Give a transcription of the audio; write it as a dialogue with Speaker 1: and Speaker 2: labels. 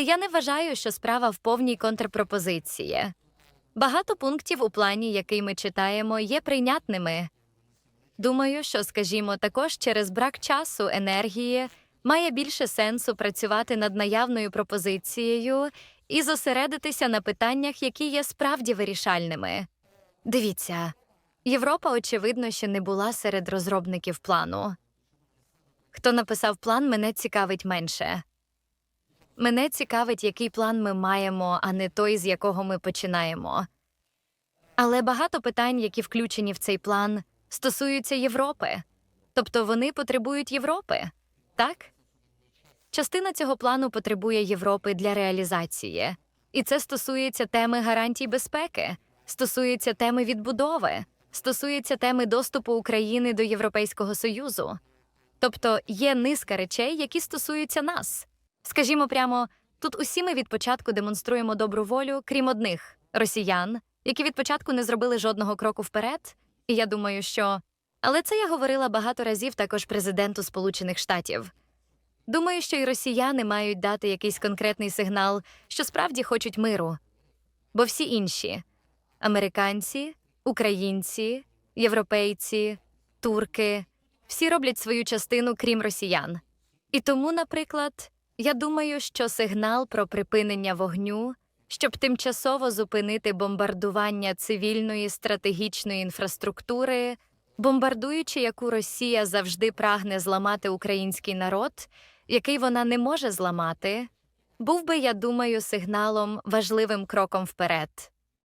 Speaker 1: Я не вважаю, що справа в повній контрпропозиції. Багато пунктів у плані, який ми читаємо, є прийнятними. Думаю, що, скажімо, також через брак часу, енергії має більше сенсу працювати над наявною пропозицією і зосередитися на питаннях, які є справді вирішальними. Дивіться, Європа, очевидно, ще не була серед розробників плану. Хто написав план, мене цікавить менше. Мене цікавить, який план ми маємо, а не той, з якого ми починаємо. Але багато питань, які включені в цей план, стосуються Європи. Тобто вони потребують Європи, так? Частина цього плану потребує Європи для реалізації. І це стосується теми гарантій безпеки, стосується теми відбудови, стосується теми доступу України до Європейського Союзу. Тобто є низка речей, які стосуються нас. Скажімо прямо, тут усі ми від початку демонструємо добру волю, крім одних росіян, які від початку не зробили жодного кроку вперед. І я думаю, що. Але це я говорила багато разів також президенту Сполучених Штатів. Думаю, що і росіяни мають дати якийсь конкретний сигнал, що справді хочуть миру. Бо всі інші американці, українці, європейці, турки всі роблять свою частину, крім росіян. І тому, наприклад, я думаю, що сигнал про припинення вогню, щоб тимчасово зупинити бомбардування цивільної стратегічної інфраструктури, бомбардуючи, яку Росія завжди прагне зламати український народ, який вона не може зламати, був би, я думаю, сигналом важливим кроком вперед.